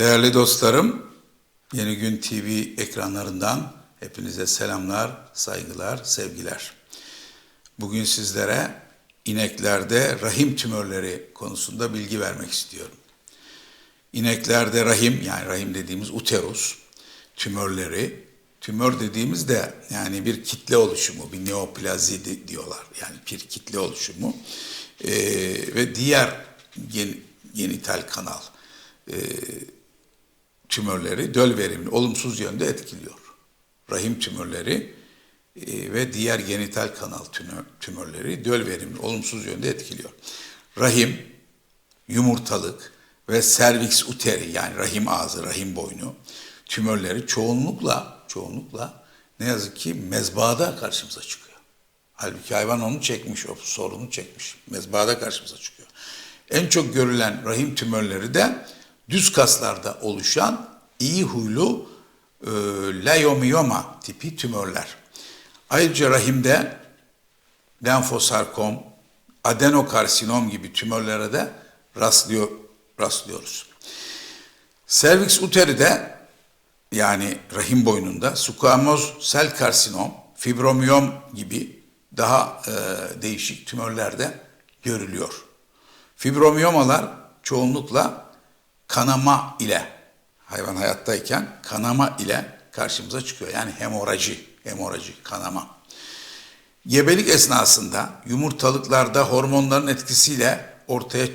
Değerli dostlarım, Yeni Gün TV ekranlarından hepinize selamlar, saygılar, sevgiler. Bugün sizlere ineklerde rahim tümörleri konusunda bilgi vermek istiyorum. İneklerde rahim yani rahim dediğimiz uterus tümörleri, tümör dediğimiz de yani bir kitle oluşumu, bir neoplazi di- diyorlar. Yani bir kitle oluşumu Ee, ve diğer gen, genital kanal e, tümörleri döl verimini olumsuz yönde etkiliyor. Rahim tümörleri e, ve diğer genital kanal tümö- tümörleri döl verimini olumsuz yönde etkiliyor. Rahim, yumurtalık ve serviks uteri yani rahim ağzı, rahim boynu tümörleri çoğunlukla çoğunlukla ne yazık ki mezbahada karşımıza çıkıyor. Halbuki hayvan onu çekmiş, o sorunu çekmiş. Mezbahada karşımıza çıkıyor. En çok görülen rahim tümörleri de düz kaslarda oluşan iyi huylu e, leiomiyoma tipi tümörler. Ayrıca rahimde lenfosarkom, adenokarsinom gibi tümörlere de rastlıyor, rastlıyoruz. Serviks uteride yani rahim boynunda squamöz sel karsinom, fibromiyom gibi daha e, değişik tümörler de görülüyor. Fibromiyomalar çoğunlukla kanama ile hayvan hayattayken kanama ile karşımıza çıkıyor. Yani hemoraji, hemoraji, kanama. Gebelik esnasında yumurtalıklarda hormonların etkisiyle ortaya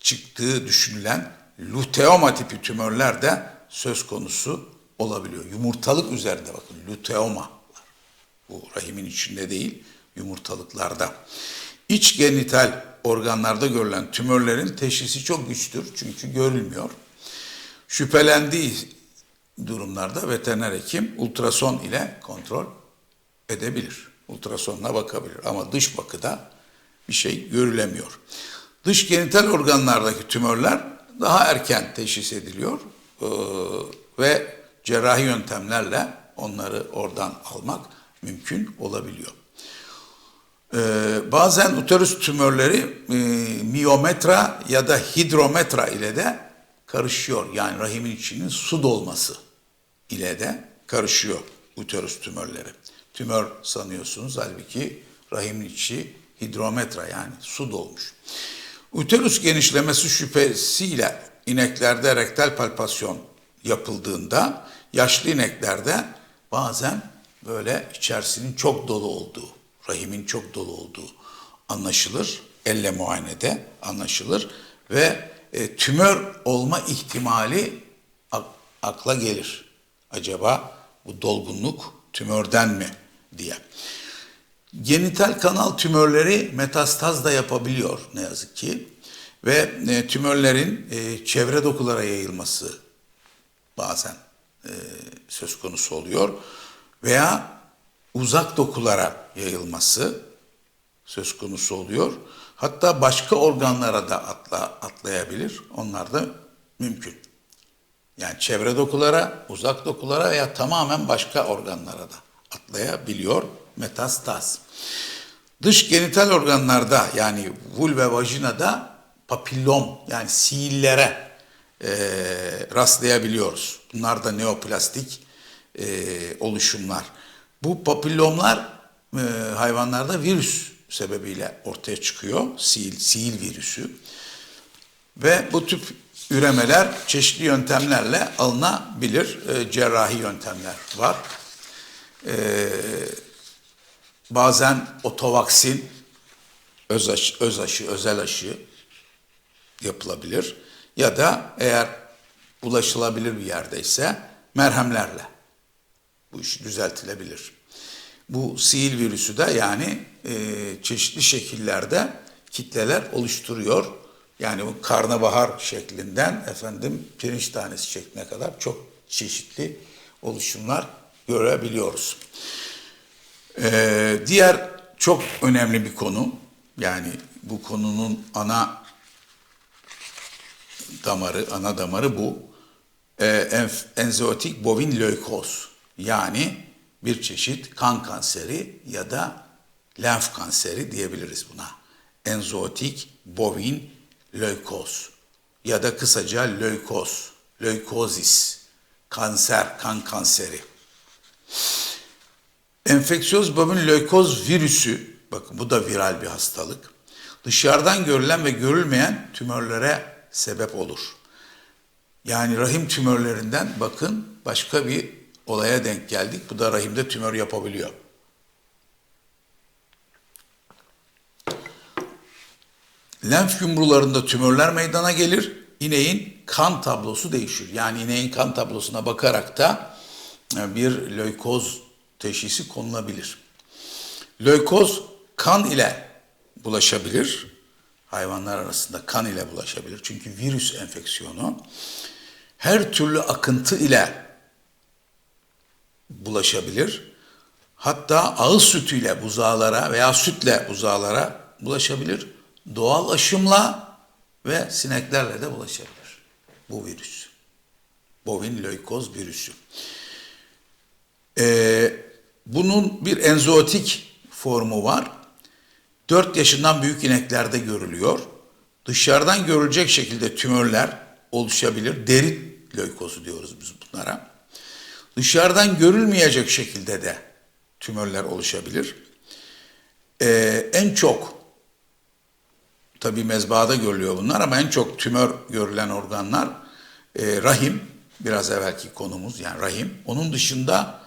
çıktığı düşünülen luteoma tipi tümörler de söz konusu olabiliyor. Yumurtalık üzerinde bakın luteoma. Bu rahimin içinde değil, yumurtalıklarda. İç genital organlarda görülen tümörlerin teşhisi çok güçtür çünkü görülmüyor. Şüphelendiği durumlarda veteriner hekim ultrason ile kontrol edebilir. Ultrasonla bakabilir ama dış bakıda bir şey görülemiyor. Dış genital organlardaki tümörler daha erken teşhis ediliyor Ee, ve cerrahi yöntemlerle onları oradan almak mümkün olabiliyor. Ee, bazen uterus tümörleri e, miyometra ya da hidrometra ile de karışıyor. Yani rahimin içinin su dolması ile de karışıyor uterus tümörleri. Tümör sanıyorsunuz halbuki rahimin içi hidrometra yani su dolmuş. Uterus genişlemesi şüphesiyle ineklerde rektal palpasyon yapıldığında yaşlı ineklerde bazen böyle içerisinin çok dolu olduğu, rahimin çok dolu olduğu anlaşılır. Elle muayenede anlaşılır ve e, tümör olma ihtimali ak- akla gelir. Acaba bu dolgunluk tümörden mi diye. Genital kanal tümörleri metastaz da yapabiliyor ne yazık ki. Ve e, tümörlerin e, çevre dokulara yayılması bazen e, söz konusu oluyor. Veya uzak dokulara yayılması söz konusu oluyor. Hatta başka organlara da atla, atlayabilir. Onlar da mümkün. Yani çevre dokulara, uzak dokulara veya tamamen başka organlara da atlayabiliyor metastaz. Dış genital organlarda yani vulva vajinada papillom yani siillere e, rastlayabiliyoruz. Bunlar da neoplastik e, oluşumlar. Bu papillomlar e, hayvanlarda virüs sebebiyle ortaya çıkıyor. Sil, sil virüsü. Ve bu tip üremeler çeşitli yöntemlerle alınabilir. E, cerrahi yöntemler var. E, bazen otovaksin, öz aşı, öz aşı, özel aşı yapılabilir. Ya da eğer ulaşılabilir bir yerdeyse merhemlerle bu iş düzeltilebilir. Bu sil virüsü de yani e, çeşitli şekillerde kitleler oluşturuyor. Yani bu karnabahar şeklinden efendim pirinç tanesi şekline kadar çok çeşitli oluşumlar görebiliyoruz. Ee, diğer çok önemli bir konu yani bu konunun ana damarı, ana damarı bu. Ee, enf- enzootik bovin lökoz yani bir çeşit kan kanseri ya da lenf kanseri diyebiliriz buna. Enzootik bovin lökoz ya da kısaca lökoz löykozis, kanser, kan kanseri. Enfeksiyöz bobin löykoz virüsü, bakın bu da viral bir hastalık. Dışarıdan görülen ve görülmeyen tümörlere sebep olur. Yani rahim tümörlerinden bakın başka bir olaya denk geldik. Bu da rahimde tümör yapabiliyor. Lenf yumrularında tümörler meydana gelir. İneğin kan tablosu değişir. Yani ineğin kan tablosuna bakarak da e, bir löykoz teşhisi konulabilir. Löykoz kan ile bulaşabilir. Hayvanlar arasında kan ile bulaşabilir. Çünkü virüs enfeksiyonu her türlü akıntı ile bulaşabilir. Hatta ağız sütüyle buzağlara veya sütle buzağlara bulaşabilir. Doğal aşımla ve sineklerle de bulaşabilir bu virüs. Bovin löykoz virüsü. Ee, bunun bir enzootik formu var. 4 yaşından büyük ineklerde görülüyor. Dışarıdan görülecek şekilde tümörler oluşabilir. Deri löykozu diyoruz biz bunlara. Dışarıdan görülmeyecek şekilde de tümörler oluşabilir. Ee, en çok tabi mezbahada görülüyor bunlar ama en çok tümör görülen organlar e, rahim, biraz evvelki konumuz yani rahim. Onun dışında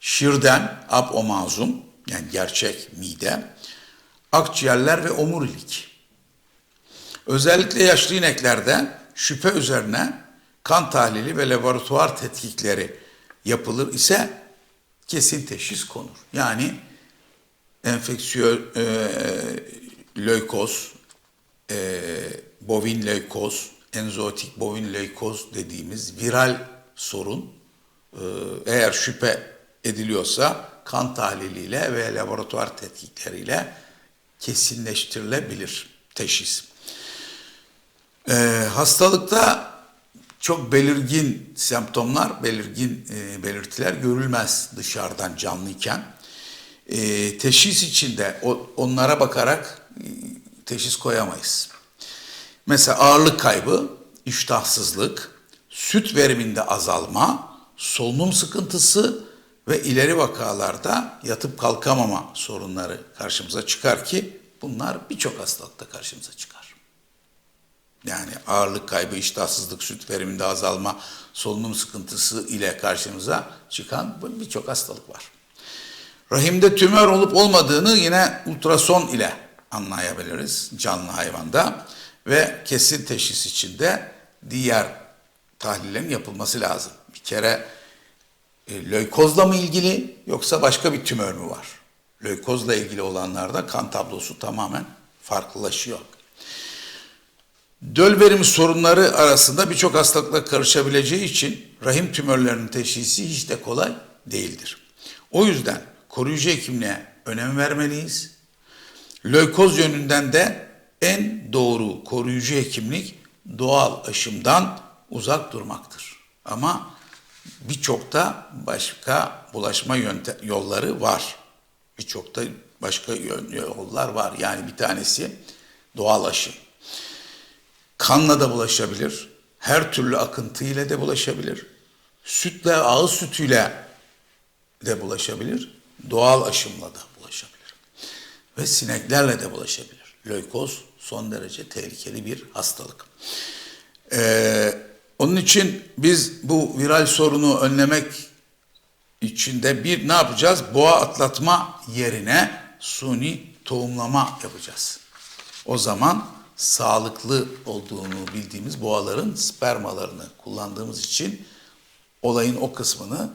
şirden, abomazum yani gerçek mide, akciğerler ve omurilik. Özellikle yaşlı ineklerde şüphe üzerine kan tahlili ve laboratuvar tetkikleri yapılır ise kesin teşhis konur. Yani enfeksiyon e, löykoz, e, bovin löykoz, enzootik bovin löykoz dediğimiz viral sorun e, eğer şüphe ediliyorsa kan tahliliyle ve laboratuvar tetkikleriyle kesinleştirilebilir teşhis. E, hastalıkta belirgin semptomlar, belirgin e, belirtiler görülmez dışarıdan canlıyken. E, teşhis içinde o, onlara bakarak e, teşhis koyamayız. Mesela ağırlık kaybı, iştahsızlık, süt veriminde azalma, solunum sıkıntısı ve ileri vakalarda yatıp kalkamama sorunları karşımıza çıkar ki bunlar birçok hastalıkta karşımıza çıkar. Yani ağırlık kaybı, iştahsızlık, süt veriminde azalma, solunum sıkıntısı ile karşımıza çıkan birçok hastalık var. Rahimde tümör olup olmadığını yine ultrason ile anlayabiliriz canlı hayvanda ve kesin teşhis için de diğer tahlillerin yapılması lazım. Bir kere e, löykozla mı ilgili yoksa başka bir tümör mü var? Löykozla ilgili olanlarda kan tablosu tamamen farklılaşıyor. Döl verimi sorunları arasında birçok hastalıkla karışabileceği için rahim tümörlerinin teşhisi hiç de kolay değildir. O yüzden koruyucu hekimliğe önem vermeliyiz. Löykoz yönünden de en doğru koruyucu hekimlik doğal aşımdan uzak durmaktır. Ama birçok da başka bulaşma yolları var. Birçok da başka yollar var. Yani bir tanesi doğal aşı. Kanla da bulaşabilir. Her türlü akıntı ile de bulaşabilir. Sütle, ağız sütüyle de bulaşabilir. Doğal aşımla da bulaşabilir. Ve sineklerle de bulaşabilir. Löykoz son derece tehlikeli bir hastalık. Ee, onun için biz bu viral sorunu önlemek için de bir ne yapacağız? Boğa atlatma yerine suni tohumlama yapacağız. O zaman sağlıklı olduğunu bildiğimiz boğaların spermalarını kullandığımız için olayın o kısmını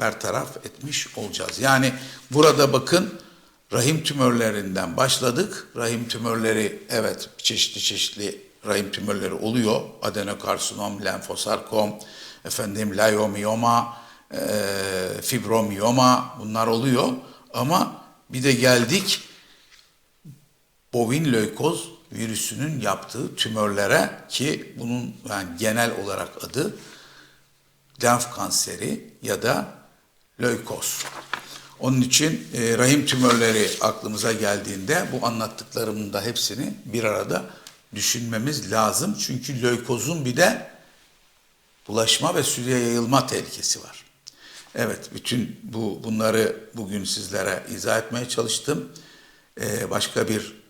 bertaraf etmiş olacağız. Yani burada bakın rahim tümörlerinden başladık. Rahim tümörleri evet çeşitli çeşitli rahim tümörleri oluyor. Adenokarsinom, lenfosarkom, efendim layomiyoma, e, fibromiyoma bunlar oluyor. Ama bir de geldik bovin löykoz virüsünün yaptığı tümörlere ki bunun yani genel olarak adı lenf kanseri ya da löykoz. Onun için e, rahim tümörleri aklımıza geldiğinde bu anlattıklarımın da hepsini bir arada düşünmemiz lazım. Çünkü löykozun bir de bulaşma ve sürüye yayılma tehlikesi var. Evet, bütün bu bunları bugün sizlere izah etmeye çalıştım. Ee, başka bir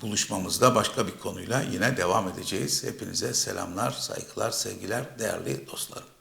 buluşmamızda başka bir konuyla yine devam edeceğiz. Hepinize selamlar, saygılar, sevgiler değerli dostlarım.